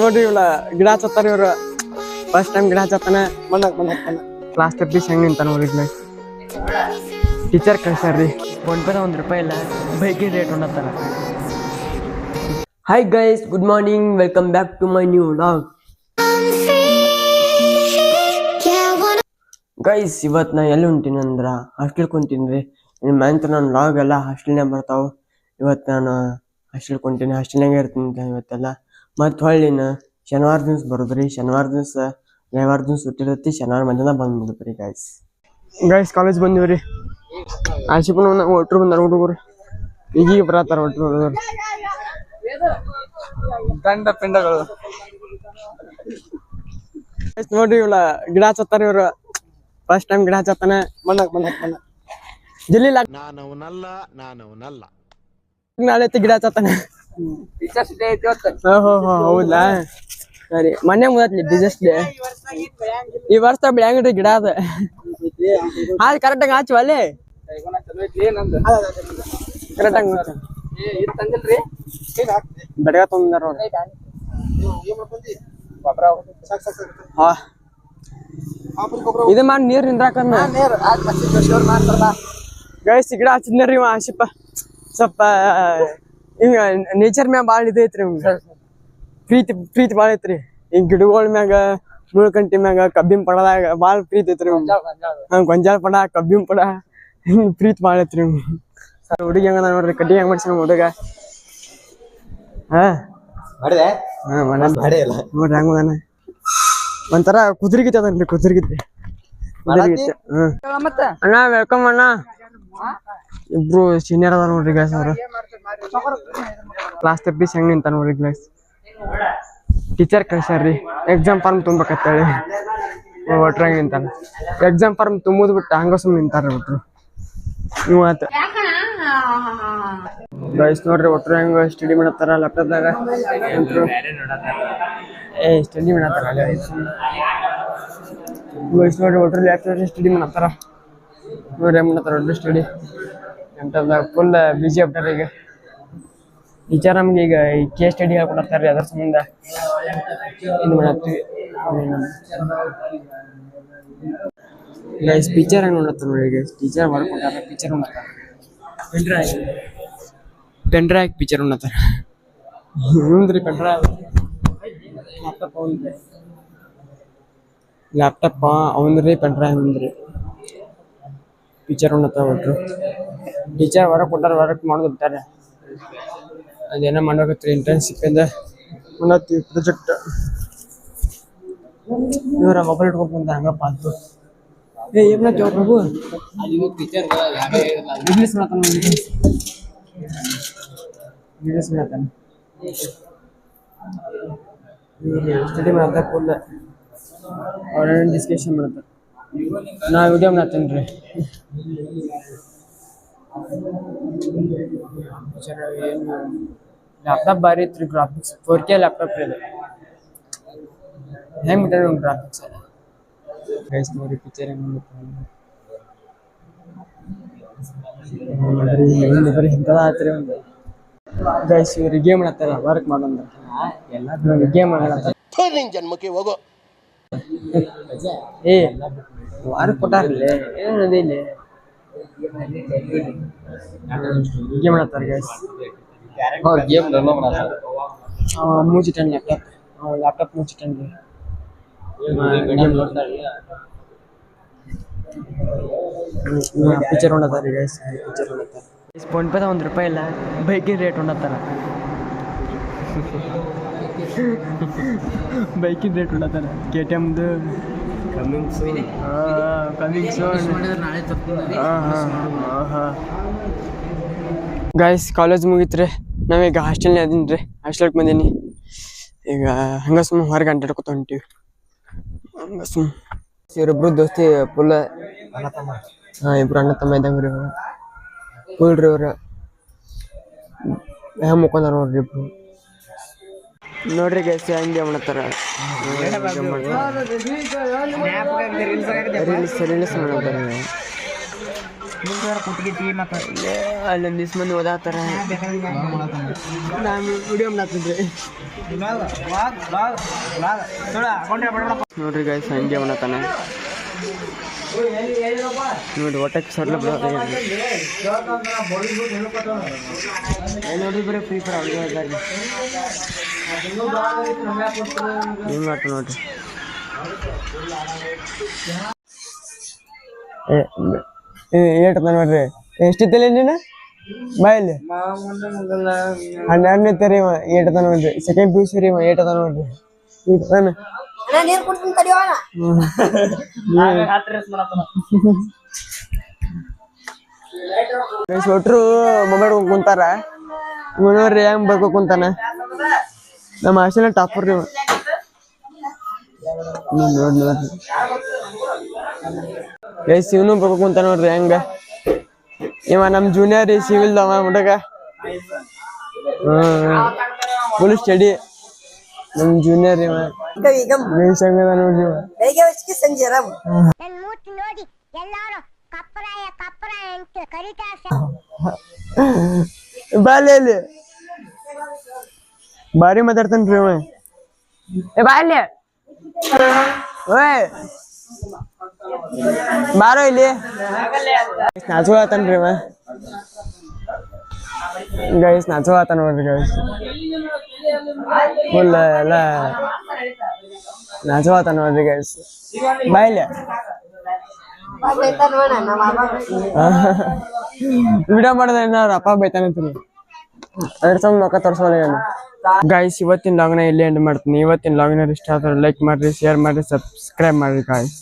ನೋಡ್ರಿ ಇವಳ ಗಿಡ ಹಚ್ಚತ್ತಾರ ಇವ್ರು. ಫಸ್ಟ್ ಟೈಮ್ ಗಿಡ ಹಚ್ಚತ್ತಾನ ಮಣ್ಣಕ್ ಮಣ್ಣಕ್ ಕ್ಲಾಸ್ ತಪ್ಪಿಸ್ ಹೆಂಗ್ ನಿಂತ ನೋಡ್ರಿ ಟೀಚರ್ ಕಳ್ಸ್ಯಾರ್ರಿ ಒಂದ್ ಪದ ಒಂದು ರೂಪಾಯಿ ಇಲ್ಲ. ಬೈಕಿನ rate ಉಣ್ಣತ್ತಾರ hi guys good morning welcome back to my new vlog guys ಇವತ್ತು ನಾ ಎಲ್ಲಿ ಹೊಂಟೀನಿ ಅಂದ್ರ ಹಾಸ್ಟೆಲ್ ಕುಂತೀನಿ ರೀ. ಮ್ಯಾಂತ್ ನನ್ನ ವ್ಲಾಗ್ ಎಲ್ಲ ಹಾಸ್ಟೆಲ್ನಾಗ ಬರ್ತಾವೆ. ಇವತ್ತು ನಾನು ಹಾಸ್ಟೆಲ್ ಕುಂತೀನಿ. ಹಾಸ್ಟೆಲ್ನಾಗ ಇರ್ತೀನಿ ಇವತ್ತೆಲ್ಲ ಮತ್ತು ಹೊಳ್ಳಿನ ಶನಿವಾರ ದಿವ್ಸ ಬರೋದ್ರಿ ಶನಿವಾರ ದಿವ್ಸ ರವಿವಾರ ದಿವಸ ಸುಟ್ಟಿರತ್ತಿ ಶನಿವಾರ ಮಧ್ಯಾಹ್ನ ಬಂದ್ಬಿಡುತ್ತೆ ಗೈಸ್ ಗೈಸ್ ಕಾಲೇಜ್ ಬಂದೀವಿ ರೀ. ಆಶಿಪನ ಒಟ್ರು ಬಂದಾರ ಹುಡುಗರು. ಈಗೀಗ ಬರತ್ತಾರ ಒಟ್ರು ಹುಡುಗರು. ಗಂಡ ಪಿಂಡಗಳು. ನೋಡ್ರಿ ಇವಳ ಗಿಡ ಹಚ್ಚತ್ತಾರ ಇವ್ರು. ಫಸ್ಟ್ ಟೈಮ್ ಗಿಡ ಹಚ್ಚತ್ತಾನೆ. ಮಣ್ಣಕ್ ಮಣ್ಣಕ್ ಮಣ್ಣ ಜಲ್ಲಿ ನಾನವನಲ್ಲ ನಾನವನಲ್ಲ. ನಾಳೆ ಗಿಡ ಹಚ್ಚತ್ತಾನ ಹೋ ಹೋ ಹೌದಾ ಸರಿ ಮೊನ್ನೆ ಮುದತ್ಲಿ ಬಿಸಿನೆಸ್ ಡೇ ಈ ವರ್ಷ ಬೆಳೆಯಂಗ್ರಿ ಗಿಡ ಅದ ಹಾಲ್ ಕರೆಕ್ಟಾಗಿ ಹಚ್ಚು ಕರೆಕ್ಟ್ ಕರೆಕ್ಟಾಗಿ ಬೆಳಗ ತೊಂದಾರ ಹಾ ಇದು ಮಾಡಿ ನೀರ್ ನಿಂದ್ರಾಕ ಗೈಸ್ ಗಿಡ ಹಚ್ಚಿದ್ರಿ ಇವ ಆಶಿಪ ಸ್ವಲ್ಪ ಹಿಂಗ ನೇಚರ್ ಮ್ಯಾಗ ಭಾಳ ಇದು ಐತ್ರಿ ನಿಮ್ಗೆ. ಪ್ರೀತಿ ಪ್ರೀತಿ ಭಾಳ ಐತ್ರಿ. ಈ ಗಿಡಗಳ ಮ್ಯಾಗ ಮುಳ್ಕಂಟಿ ಮ್ಯಾಗ ಕಬ್ಬಿನ ಪಡದಾಗ ಭಾಳ ಪ್ರೀತಿ ಐತ್ರಿ. ಹಾ ಗೊಂಜಾಳ ಪಡ ಕಬ್ಬಿನ ಪಡ ಹಿಂಗ್ ಪ್ರೀತಿ ಭಾಳ ಐತ್ರಿ ನಿಮ್ಗೆ. ಸರ್ ಹುಡುಗಿ ಹೆಂಗದ ನೋಡ್ರಿ? ಕಡ್ಡಿ ಹೆಂಗ್ ಮಾಡ್ಸಿ ಹುಡುಗ? ಹಾ? ಮಾಡಿದೆ. ಹಾ ಮನ ಮಾಡೇ ಇಲ್ಲ ನೋಡ್ರಿ ಹೆಂಗ್ ಅದಾನ? ಒಂಥರ ಕುದುರೆಗಿತ್ತ ಅದನ್ರಿ ಕುದುರೆಗಿತ್ತ ಕುದುರೆಗಿತ್ತ ಹ್ಮ್. ಅಣ್ಣ ವೆಲ್ಕಮ್ ಅಣ್ಣ. ಇಬ್ರು ಸೀನಿಯರ್ ಅದಾರ ನೋಡ್ರಿ ಗ್ಲಾಸ್ ಅವ್ರು. ಕ್ಲಾಸ್ ತಪ್ಪಿಸ್ ಹೆಂಗ್ ನಿಂತ ನೋಡ್ರಿ ಗ್ಲಾಸ್ ಟೀಚರ್ ಕಳ್ಸ್ಯಾರ್ರಿ ಎಕ್ಸಾಮ್ ಫಾರ್ಮ್ ತುಂಬಕತ್ತೇಳಿ. ಒಟ್ರ ಹೆಂಗ್ ನಿಂತಾನ ಎಕ್ಸಾಮ್ ಫಾರ್ಮ್ ತುಂಬುದ್ ಬಿಟ್ಟು ಹಂಗ ಸುಮ್ ನಿಂತಾರ ಒಟ್ರು. ನೀವು ಆತ ಗೈಸ್ ನೋಡ್ರಿ ಒಟ್ರು ಹೆಂಗ ಸ್ಟಡಿ ಮಾಡತ್ತಾರ ಲ್ಯಾಪ್ಟಾಪ್ದಾಗ ಏ ಸ್ಟಡಿ ಮಾಡತ್ತಾರ ಗೈಸ್ ನೋಡ್ರಿ ಒಟ್ರು ಲ್ಯಾಪ್ಟಾಪ್ ಸ್ಟಡಿ ಮಾಡತ್ತಾರ? ನೋಡ್ರಿ ಹೆಂಗ್ ಮಾಡತ್ತಾರ ಒಟ್ರು ಸ್ಟಡಿ ಲ್ಯಾಪ್ಟಾಪ್ದಾಗ ಫುಲ್ ಬಿಜಿ ಆಗ್ತಾರ ಈಗ. ಟೀಚರ್ ನಮ್ಗೆ ಈಗ ಈ ಕೆ ಸ್ಟಡಿ ಹೇಳ್ಕೊಡ್ತಾರೆ ಅದ್ರ ಸಂಬಂಧ ಇದು ಮಾಡತ್ತೀವಿ. ಗೈಸ್ ಟೀಚರ್ ಹೆಂಗ್ ನೋಡತ್ತಾರ ನೋಡಿ ಗೈಸ್ ಟೀಚರ್ ವರ್ಕ್ ಕೊಟ್ಟಾರ ಟೀಚರ್ ನೋಡತ್ತಾರ ಪೆನ್ಡ್ರೈವ್ ಪಿಕ್ಚರ್ ಉಣ್ಣತ್ತಾರ ಹ್ಞೂನ್ರಿ ಪೆನ್ಡ್ರೈವ್ ಲ್ಯಾಪ್ಟಾಪ್ ಅವಂದ್ರಿ ಲ್ಯಾಪ್ಟಾಪ್ ಅವಂದ್ರಿ ಪೆನ್ಡ್ರೈವ್ ಅವನ್ರಿ ಪಿಕ್ಚರ್ ಉಣ್ಣತ್ತಾರ ಒಟ್ರು. ಟೀಚರ್ ವರ್ಕ್ ಕೊಟ್ಟಾರ ವರ್ಕ್ ಮಾಡೋದು ಬಿಟ್ಟಾರೆ ಅದೇನೋ ಮಾಡ್ಬೇಕತ್ರಿ ಇಂಟರ್ನ್ಶಿಪ್ ಇಂದ ಉಣ್ಣತ್ತೀವಿ ಪ್ರಾಜೆಕ್ಟ್ ಇವರ ಮೊಬೈಲ್ ಇಟ್ಕೊಂಡ್ ಹಂಗ ಪಾಲ್ತು ಏ ಏನ್ ಮಾಡ್ತೀವ ಪ್ರಭು ಇಂಗ್ಲೀಷ್ ಮಾಡ್ತಾನ ಇಂಗ್ಲೀಷ್ ಇಂಗ್ಲೀಷ್ ಮಾಡ್ತಾನ ಸ್ಟಡಿ ಮಾಡ್ತಾರೆ ಫುಲ್ ಅವ್ರ ಡಿಸ್ಕಷನ್ ಮಾಡ್ತಾರೆ ನಾ ವಿಡಿಯೋ ಮಾಡ್ತೇನೆ ರೀ ಏನು ಲ್ಯಾಪ್ಟಾಪ್ ಭಾರಿ ಐತ್ರಿ ಗ್ರಾಫಿಕ್ಸ್ ಫೋರ್ ಕೆ ಲ್ಯಾಪ್ಟಾಪ್ ರೀ ಅದು ಹೆಂಗ್ ಬಿಟ್ಟಾರ ಗ್ರಾಫಿಕ್ಸ್ ಅದ ಗೈಸ್ ನೋಡಿ ಪಿಕ್ಚರ್ ಹೆಂಗ್ ನೋಡ್ರಿ ಬರೀ ಇಂಥದ ಆತ್ರಿ ಒಂದು ಗೈಸ್ ಇವ್ರಿಗೆ ಗೇಮ್ ಆಡ್ತಾರ ವರ್ಕ್ ಮಾಡಂದ್ರ ಎಲ್ಲ ಗೇಮ್ ಆಡತ್ತಾರ ನಿನ್ ಜನ್ಮಕ್ಕೆ ಹೋಗೋ ಏ ವಾರ ಕೊಟ್ಟಾರಲ್ಲೇ ಏನದೆ ಇಲ್ಲಿ ಗೇಮ್ ಆಡತ್ತಾರ ಗೈಸ್ ಗೇಮ್ ಡೌನ್ಲೋಡ್ ಮಾಡತ್ತಾರ ಮೂಚಿಟ್ಟನ್ ಲ್ಯಾಪ್ಟಾಪ್ ಲ್ಯಾಪ್ಟಾಪ್ ಮೂಚಿಟ್ಟನ್ ರೀ ಪಿಕ್ಚರ್ ಹೊಂಡತಾರ ಗೈಸ್ ಪಿಕ್ಚರ್ ಹೊಂಡತಾರ ಫೋನ್ ಪೇದ ಒಂದು ರೂಪಾಯಿ ಇಲ್ಲ. ಬೈಕಿನ ರೇಟ್ ಉಣ್ಣತ್ತಾರ ಬೈಕಿನ ರೇಟ್ ಉಣ್ಣತ್ತಾರ ಕೆ ಟಿ ಎಮ್ದು ಕಮಿಂಗ್ ಸೂನ್ ಗೈಸ್ ಕಾಲೇಜ್ ಮುಗೀತ್ರಿ. ನಾವೀಗ ಹಾಸ್ಟೆಲ್ನೇ ಅದೀನಿ ರೀ ಹಾಸ್ಟೆಲ್ಗೆ ಬಂದೀನಿ. ಈಗ ಹಂಗ ಸುಮ್ಮ ಹೊರಗೆ ಅಡ್ಡಾಡ್ಕೊತ ಹೊಂಟೀವಿ. ಹಂಗ ಸುಮ್ ಇವರಿಬ್ರು ದೋಸ್ತಿ ಫುಲ್ ಹಾಂ ಇಬ್ರು ಅಣ್ಣ ತಮ್ಮ ಇದ್ದಂಗೆ ರೀ ಇವ್ರು ಫುಲ್ ರೀ ಇವ್ರು ಹೆಂಗೆ ಮುಖಂದಾರ ನೋಡ್ರಿ ಇಬ್ರು. ನೋಡ್ರಿ ಗೈಸ್ ಹಂಗೆ ಮಾಡ್ತಾರ? ರೀಲ್ಸ್ ರೀಲ್ಸ್ ಮಂದಿ ಓದಾತಾರ. ವಿಡಿಯೋ ಮಾಡ್ತಿದ್ರಿ ನೋಡ್ರಿ ಗೈಸ್ ಹಂಗೆ ಮಾಡತ್ತಾನ ನೋಡಿ ಒಟ್ಟಕ್ಕೆ ಸಡ್ಲ ನೋಡ್ರಿ ಬರೀ ಫ್ರೀ ಫೈರ್ ಅವ್ರಿಗೆ ಮಾಡ್ತ ನೋಡ್ರಿ ಏಟದ ನೋಡ್ರಿ ಎಷ್ಟಿತ್ತಲ್ಲ ನೀನು ತರಿ ಏಟ್ ಏಟದ ನೋಡ್ರಿ ಸೆಕೆಂಡ್ ಪಿ ಯು ರೀ ಏಟ್ ಏಟದ ನೋಡ್ರಿ ಕುಡ್ತೀನಿ ತಡಿಯೋಣ ಒಟ್ರು ಮೊಬೈಲ್ ಕುಂತಾರ ನೋಡ್ರಿ ಹೆಂಗ್ ಬರ್ಕೊ ಕುಂತಾನ ನಮ್ಮ ಹಾಸ್ಟೆಲ್ ಟಾಪರ್ ರೀ ಇವ ನೋಡ್ರಿ ಏ ಇವನು ಬರ್ಬೇಕು ಕುಂತಾನ ನೋಡ್ರಿ ಹೆಂಗ? ಇವ ನಮ್ ಜೂನಿಯರ್ ರೀ ಸಿವಿಲ್ ಅವ ಹುಡುಗ. ಫುಲ್ ಸ್ಟಡಿ ನಮ್ ಜೂನಿಯರ್ ಇವ. ಹಂಗದ ನೋಡ್ರಿ ಬೆಳಿಗ್ಗೆ ಸಂಜೆ ಆರಾಮ್. ಮೂತಿ ನೋಡಿ ಎಲ್ಲಾರು ಕಪ್ಪರಾಯ ಅಂತ ಇಲ್ಲಿ ಭಾರಿ ಮಾತಾಡ್ತಾನ್ರಿ ಅವ ಏ ಬಾಲ್ಯ ಓಯ್ ಬಾರೋ ಇಲ್ಲಿ ನಾಚ್ಕೊಳತಾನ್ರಿ ಅವ ಗೈಸ್ ನಾಚ್ಕೊಳತಾನ ನೋಡ್ರಿ ಗೈಸ್ ಫುಲ್ ಎಲ್ಲ ನಾಚ್ಕೊಳತಾನ ನೋಡ್ರಿ ಗೈಸ್ ನಮ್ಮ ಅಮ್ಮ ವಿಡಿಯೋ ಮಾಡಿದ್ರೆ ಅವ್ರ ಅಪ್ಪ ಬೈತಾನಂತೀನಿ ಅದ್ರ ಸಮ ಮಕ್ಕ ತೋರ್ಸೋಲ್ಲ ಗಾಯ್ಸ್ ಇವತ್ತಿನ ಲಾಗ್ನ ಇಲ್ಲಿ ಎಂಡ್ ಮಾಡ್ತೀನಿ. ಇವತ್ತಿನ ಲಾಗ್ನ ಇಷ್ಟ ಆದ್ರೆ ಲೈಕ್ ಮಾಡ್ರಿ ಶೇರ್ ಮಾಡ್ರಿ ಸಬ್ಸ್ಕ್ರೈಬ್ ಮಾಡ್ರಿ ಗಾಯ್ಸ್